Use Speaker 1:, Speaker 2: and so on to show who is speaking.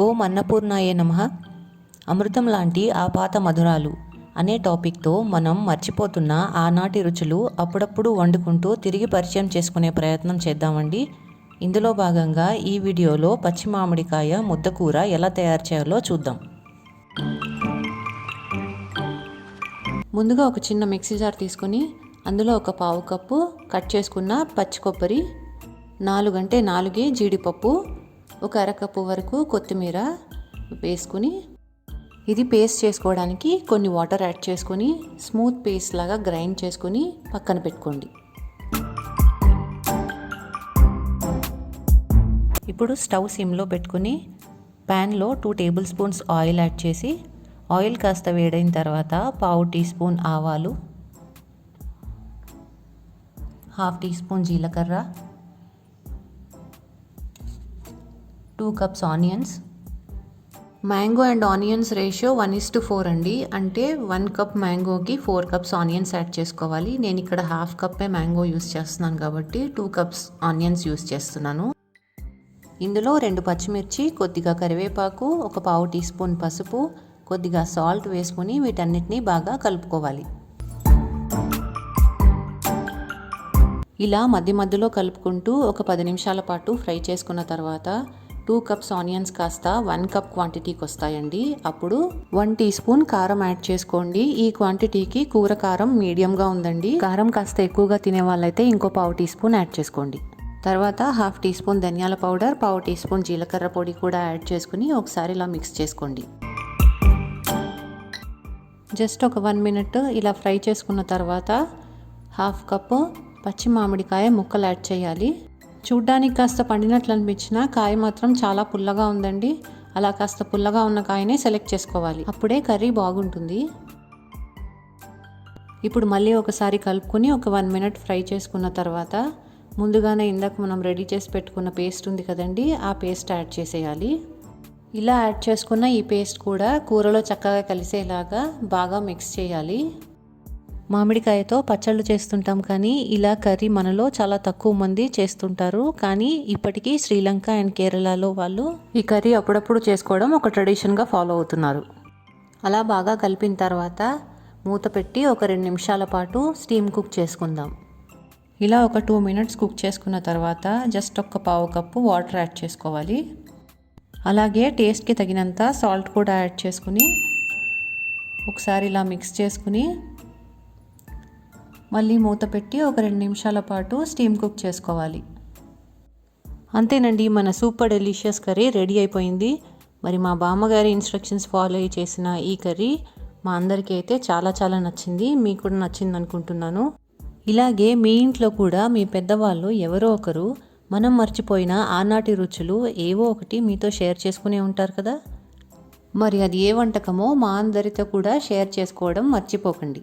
Speaker 1: ఓం అన్నపూర్ణాయే నమ. అమృతం లాంటి ఆ పాత మధురాలు అనే టాపిక్తో మనం మర్చిపోతున్న ఆనాటి రుచులు అప్పుడప్పుడు వండుకుంటూ తిరిగి పరిచయం చేసుకునే ప్రయత్నం చేద్దామండి. ఇందులో భాగంగా ఈ వీడియోలో పచ్చి మామిడికాయ ముద్దకూర ఎలా తయారు చేయాలో చూద్దాం. ముందుగా ఒక చిన్న మిక్సీ జార్ తీసుకొని అందులో ఒక పావు కప్పు కట్ చేసుకున్న పచ్చి కొబ్బరి నాలుగంటే నాలుగే జీడిపప్పు ఒక అరకప్పు వరకు కొత్తిమీర వేసుకుని ఇది పేస్ట్ చేసుకోవడానికి కొన్ని వాటర్ యాడ్ చేసుకొని స్మూత్ పేస్ట్ లాగా గ్రైండ్ చేసుకొని పక్కన పెట్టుకోండి. ఇప్పుడు స్టవ్ సిమ్లో పెట్టుకుని ప్యాన్లో two tablespoons oil add చేసి ఆయిల్ కాస్త వేడైన తర్వాత పావు టీ స్పూన్ ఆవాలు హాఫ్ టీ స్పూన్ జీలకర్ర two cups onions mango and onions ratio one is to four అండి. అంటే వన్ కప్ మ్యాంగోకి ఫోర్ కప్స్ ఆనియన్స్ యాడ్ చేసుకోవాలి. నేను ఇక్కడ హాఫ్ కప్పే మ్యాంగో యూస్ చేస్తున్నాను కాబట్టి టూ కప్స్ ఆనియన్స్ యూస్ చేస్తున్నాను. ఇందులో రెండు పచ్చిమిర్చి కొద్దిగా కరివేపాకు ఒక పావు టీ స్పూన్ పసుపు కొద్దిగా సాల్ట్ వేసుకుని వీటన్నిటిని బాగా కలుపుకోవాలి. ఇలా మధ్య మధ్యలో కలుపుకుంటూ ఒక పది నిమిషాల పాటు ఫ్రై చేసుకున్న తర్వాత టూ కప్స్ ఆనియన్స్ కాస్త వన్ కప్ క్వాంటిటీకి వస్తాయండి అప్పుడు వన్ టీ స్పూన్ కారం యాడ్ చేసుకోండి. ఈ క్వాంటిటీకి కూర కారం మీడియంగా ఉందండి. కారం కాస్త ఎక్కువగా తినే వాళ్ళైతే ఇంకో పావు టీ స్పూన్ యాడ్ చేసుకోండి. తర్వాత హాఫ్ టీ స్పూన్ ధనియాల పౌడర్ పావు టీ స్పూన్ జీలకర్ర పొడి కూడా యాడ్ చేసుకుని ఒకసారి ఇలా మిక్స్ చేసుకోండి. జస్ట్ ఒక వన్ మినిట్ ఇలా ఫ్రై చేసుకున్న తర్వాత హాఫ్ కప్పు పచ్చి మామిడికాయ ముక్కలు యాడ్ చేయాలి. చూడ్డానికి కాస్త పండినట్లు అనిపించిన కాయ మాత్రం చాలా పుల్లగా ఉందండి. అలా కాస్త పుల్లగా ఉన్న కాయనే సెలెక్ట్ చేసుకోవాలి. అప్పుడే కర్రీ బాగుంటుంది. ఇప్పుడు మళ్ళీ ఒకసారి కలుపుకొని ఒక వన్ మినిట్ ఫ్రై చేసుకున్న తర్వాత ముందుగానే ఇందాక మనం రెడీ చేసి పెట్టుకున్న పేస్ట్ ఉంది కదండి ఆ పేస్ట్ యాడ్ చేసేయాలి. ఇలా యాడ్ చేసుకున్న ఈ పేస్ట్ కూడా కూరలో చక్కగా కలిసేలాగా బాగా మిక్స్ చేయాలి. మామిడికాయతో పచ్చళ్ళు చేస్తుంటాం కానీ ఇలా కర్రీ మనలో చాలా తక్కువ మంది చేస్తుంటారు. కానీ ఇప్పటికీ శ్రీలంక అండ్ కేరళలో వాళ్ళు ఈ కర్రీ అప్పుడప్పుడు చేసుకోవడం ఒక ట్రెడిషన్గా ఫాలో అవుతున్నారు. అలా బాగా కలిపిన తర్వాత మూత పెట్టి ఒక రెండు నిమిషాల పాటు స్టీమ్ కుక్ చేసుకుందాం. ఇలా ఒక టూ మినిట్స్ కుక్ చేసుకున్న తర్వాత జస్ట్ ఒక పావు కప్పు వాటర్ యాడ్ చేసుకోవాలి. అలాగే టేస్ట్కి తగినంత సాల్ట్ కూడా యాడ్ చేసుకుని ఒకసారి ఇలా మిక్స్ చేసుకుని మళ్ళీ మూత పెట్టి ఒక రెండు నిమిషాల పాటు స్టీమ్ కుక్ చేసుకోవాలి. అంతేనండి మన సూపర్ డెలిషియస్ కర్రీ రెడీ అయిపోయింది. మరి మా బామ్మగారి ఇన్స్ట్రక్షన్స్ ఫాలో అయ్యి చేసిన ఈ కర్రీ మా అందరికీ అయితే చాలా చాలా నచ్చింది. మీకు కూడా నచ్చింది అనుకుంటున్నాను. ఇలాగే మీ ఇంట్లో కూడా మీ పెద్దవాళ్ళు ఎవరో ఒకరు మనం మర్చిపోయిన ఆనాటి రుచులు ఏవో ఒకటి మీతో షేర్ చేసుకునే ఉంటారు కదా? మరి అది ఏ వంటకమో మా అందరితో కూడా షేర్ చేసుకోవడం మర్చిపోకండి.